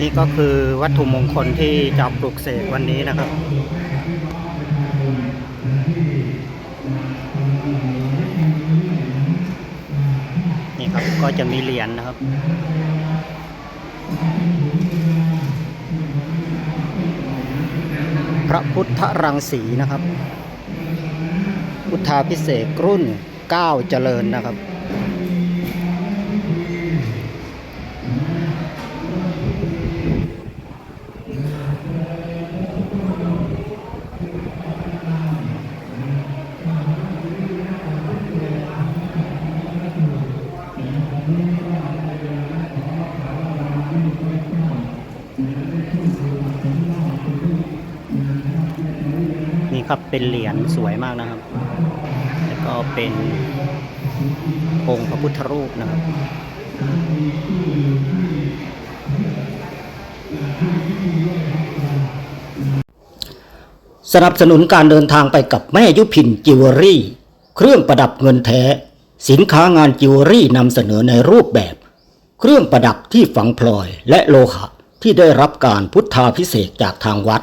นี่ก็คือวัตถุมงคลที่จะปลุกเสกวันนี้นะครับ นี่ครับก็จะมีเหรียญนะครับพระพุทธรังสีนะครับ พุทธาพิเศษกรุ่น 9 เจริญนะครับ ครับเป็นเหรียญสวยมากนะครับ แล้วก็เป็นองค์พระพุทธรูปนะครับสนับสนุนการเดินทางไปกับแม่ยุพินจิวเวลรี่ เครื่องประดับเงินแท้ สินค้างานจิวเวลรี่นำเสนอในรูปแบบ เครื่องประดับที่ฝังพลอยและโลหะที่ได้รับการพุทธาพิเศษจากทางวัด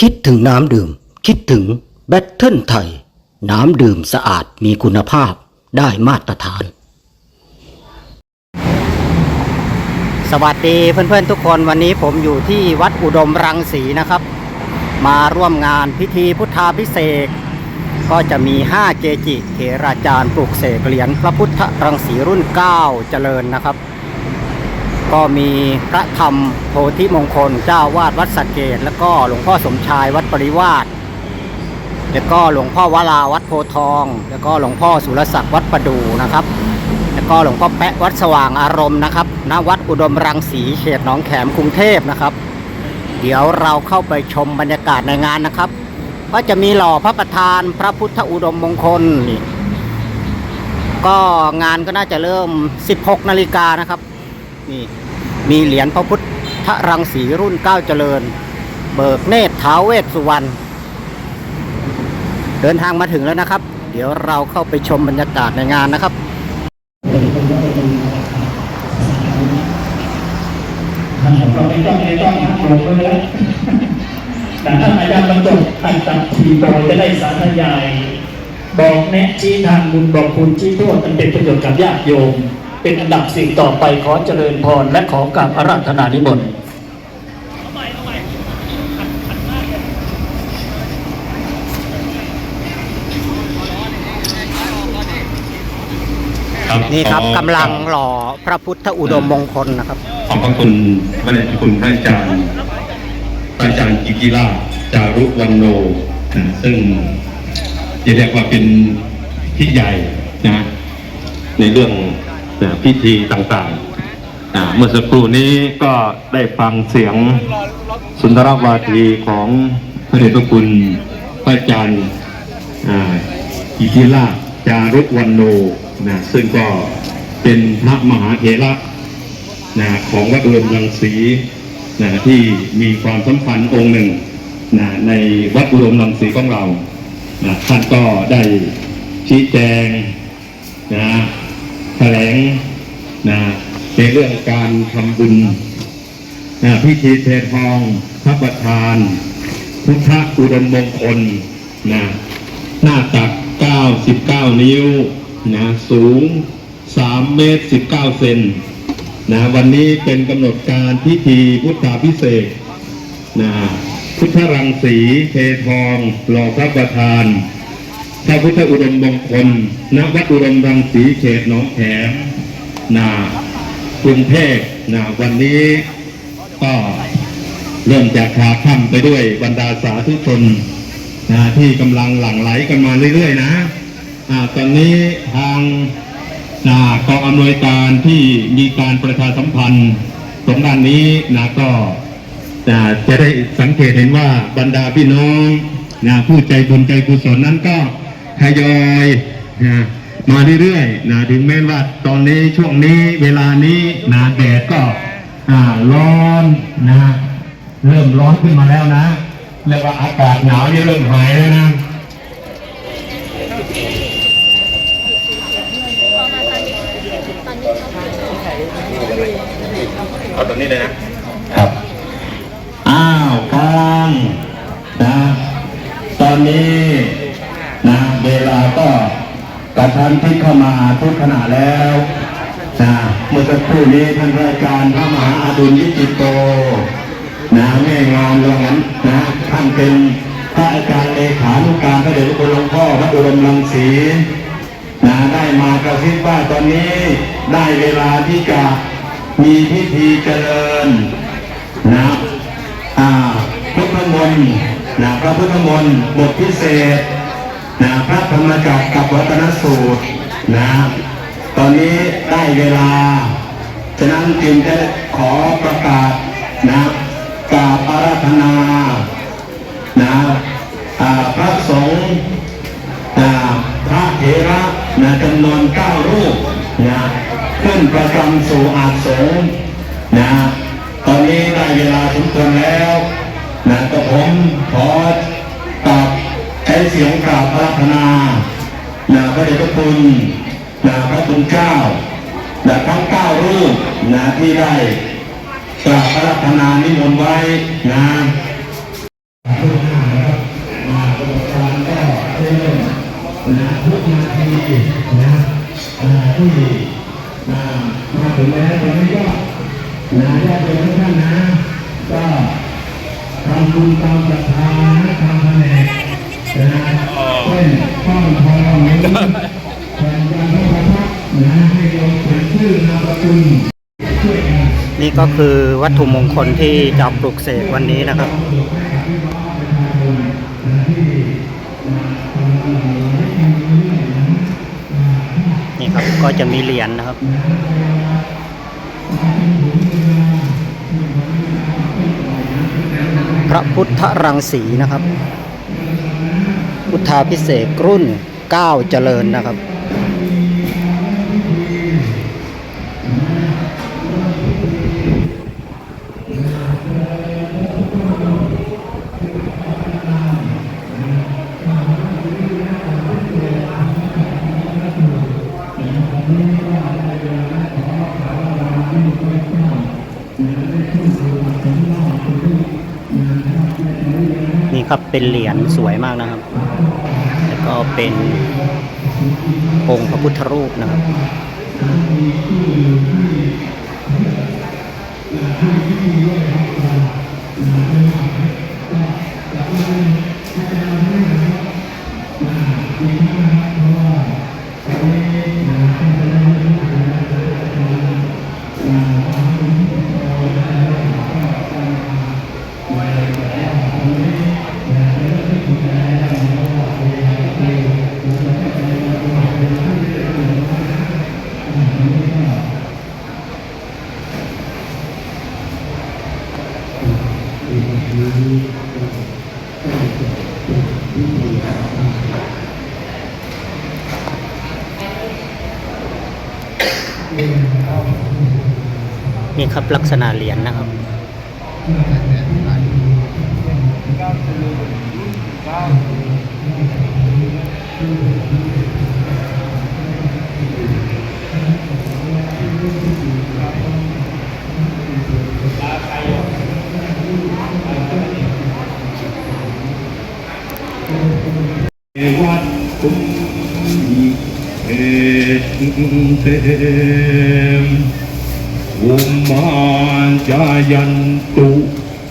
คิดถึงน้ำดื่ม คิดถึงแบตเทิลไทย น้ำดื่มสะอาดมีคุณภาพได้มาตรฐาน สวัสดีเพื่อนๆทุกคนวันนี้ผมอยู่ที่วัดอุดมรังสีนะครับ มาร่วมงานพิธีพุทธาพิเศษก็จะมี 5 เกจิเถราจารย์ปลุกเสกเหรียญพระพุทธรังสีรุ่น 9 เจริญนะครับ ก็มีพระธรรมโพธิมงคลเจ้าวาดวัดสะเกต แล้วก็หลวงพ่อสมชายวัดปริวาสแล้วก็หลวงพ่อวราวัดโพทอง แล้วก็หลวงพ่อสุรศักดิ์วัดประดูนะครับ แล้วก็หลวงพ่อแปะวัดสว่างอารมณ์นะครับณวัดอุดมรังสีเขตหนองแขมกรุงเทพนะครับ เดี๋ยวเราเข้าไปชมบรรยากาศในงานนะครับก็จะมีหล่อพระประธานพระพุทธอุดมมงคลนี่ก็งานก็น่าจะเริ่ม 16 นาฬิกานะครับ นี่ มีเหรียญพระพุทธรังสีรุ่น9เจริญ เบิกเนตรท้าวเวสสุวรรณเดินทางมาถึงแล้วนะครับ เดี๋ยวเราเข้าไปชมบรรยากาศในงานนะครับ เราไม่ต้องไม่ต้องหักลงเลยแต่ถ้าอาจารย์บรรจบอันตัดทีโดยจะได้สาธยาย บอกแนะชี้ทางบุญบอกคุณชี้โทษอันเป็นประโยชน์กับญาติโยม เป็นอันดับสิ่งต่อไปขอเจริญพรและขอกราบอาราธนานิมนต์นี่ครับขอกำลังหล่อพระพุทธอุดมมงคลนะครับ ขอบพระคุณพระเดชพระคุณพระอาจารย์พระอาจารย์กิติราชจารุวันโนนะซึ่งจะเรียกว่าเป็นพิใหญ่นะในเรื่องนะ พิธีต่างๆ เมื่อสักครู่นี้ก็ได้ฟังเสียงสุนทรวาทีของพระเดชพระคุณพระอาจารย์อ่ากิติราชจารุวันโนนะซึ่งก็เป็นพระมหาเถระนะของวัดอุดมรังสีนะที่มีความสำคัญองค์หนึ่งนะในวัดอุดมรังสีของเรานะท่านก็ได้ชี้แจงนะ ลงนะในเรื่องการทำบุญนะพิธีเททองพระประธาน พุทธอุดมมงคลนะหน้าตัก 99 นิ้วนะสูง 3 เมตร 19 เซนนะวันนี้เป็นกำหนดการพิธีพุทธาพิเศษนะพุทธรังสีเททองหล่อพระประธาน พระพุทธอุดมมงคลณวัดอุดมรังสีเขตหนองแขมนะกรุงเทพนะวันนี้ก็เริ่มจากขาค่ำไปด้วยบรรดาสาธุชนนะที่กำลังหลั่งไหลกันมาเรื่อย ๆ นะอ่าตอนนี้ทางนะกองอำนวยการที่มีการประชาสัมพันธ์ตรงด้านนี้นะก็นะจะได้สังเกตเห็นว่าบรรดาพี่น้องนะผู้ใจบุญใจกุศลนั้นก็ ทยอยนะมาเรื่อยๆนะถึงแม้ว่าตอนนี้ช่วงนี้เวลานี้นะแดดก็อ่าร้อนนะเริ่มร้อนขึ้นมาแล้วนะเรียกว่าอากาศหนาวนี่เริ่มหายแล้วนะเอาตรงนี้เลยนะครับ อ้าวกลางนะ ตอนนี้นะเวลาก็ กระทันที่เข้ามาทุกขณะแล้วนะเมื่อสักครู่นี้ท่านระอาจารพระมหาอดุลยิจิตโตนะแม่งานว่างั้นนะท่านเป็นพระอาจารย์เลขานุการพระเดชพระคุณหลวงพ่อพระอุดมรังสีนะได้มากระซิบว่าตอนนี้ได้เวลาที่จะมีพิธีเจริญนะอ่าพุทธมนต์นะพระพุทธมนต์บทพิเศษ นะพระธรรมจักรกับวัตนสูตรนะตอนนี้ได้เวลา ฉะนั้นจึงจะขอประกาศนะกราบอาราธนานะพระสงฆ์อ่าพระเถระนะจำนวนเก้ารูปนะขึ้นประจำสู่อาสงฆ์นะตอนนี้ได้เวลาสมควร สียงกราบอาราธนานะพระเดชพระคุณนะพระคุณเจ้านะทั้งเก้ารูปนะที่ได้กราบพระรัตนานิมนต์ไว้นะทุกท่านนะครับมาประสบการณ์ก็เริ่มนะทุกนาทีนะอ่าที่นะมาถึงแล้วตอนนี้ก็นะญาติโยมทุกท่านนะ ก็ทำบุญตามศรัทธานะทำแผนก นี่ก็คือวัตถุมงคลที่จะปลุกเสกวันนี้นะครับนี่ครับก็จะมีเหรียญนะครับพระพุทธรังสีนะครับ พุทธาพิเศษกรุ่นเก้าเจริญนะครับ นี่ครับเป็นเหรียญสวยมากนะครับ แล้วก็เป็นองค์พระพุทธรูปนะครับ นี่ครับลักษณะเหรียญนะครับเอวัตตุเอเตมอุมมานจายันตุ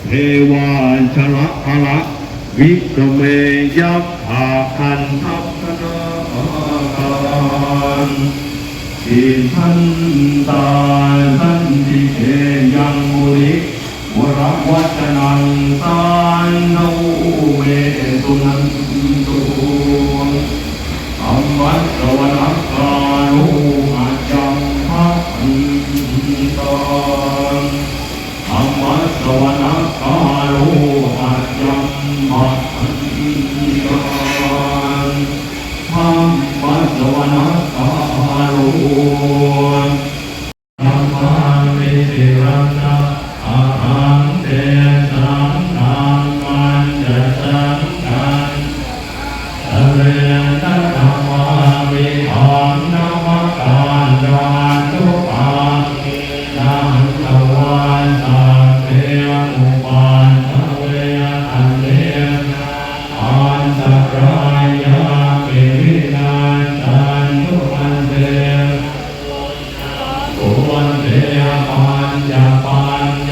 เทวานชละภละวิกเมยักขาคันทัพนาการอิทันตาสันติเทยังมุริวรวัจนังตานโนเวตุนันตุอัมภะอันตวนา আমার সবানা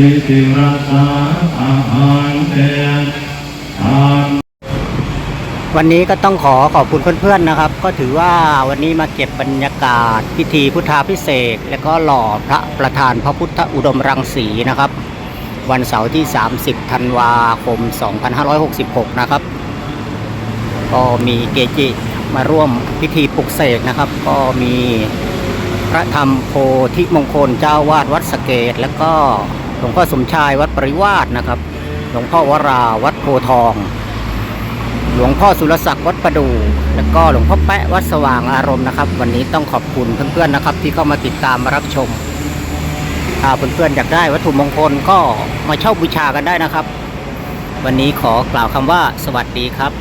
มิสิรัสาอาหังเตวันนี้ก็ต้องขอขอบคุณเพื่อนๆนะครับ ก็ถือว่าวันนี้มาเก็บบรรยากาศ พิธีพุทธาพิเศษ และก็หล่อพระประธานพระพุทธอุดมรังสีนะครับ วันเสาร์ที่ 30 ธันวาคม 2566 นะครับ ก็มีเกจิมาร่วมพิธีปลุกเสกนะครับ ก็มีพระธรรมโพธิมงคลเจ้าวาดวัดสเกต แล้วก็ หลวงพ่อสมชายวัดปริวาสนะครับ หลวงพ่อวราวัดโพทอง หลวงพ่อสุรศักดิ์วัดประดู แล้วก็หลวงพ่อแปะวัดสว่างอารมณ์นะครับ วันนี้ต้องขอบคุณเพื่อนๆนะครับ ที่เข้ามาติดตามมารับชมถ้าเพื่อนๆอยากได้วัตถุมงคลก็มาเช่าบูชากันได้นะครับ วันนี้ขอกล่าวคำว่าสวัสดีครับ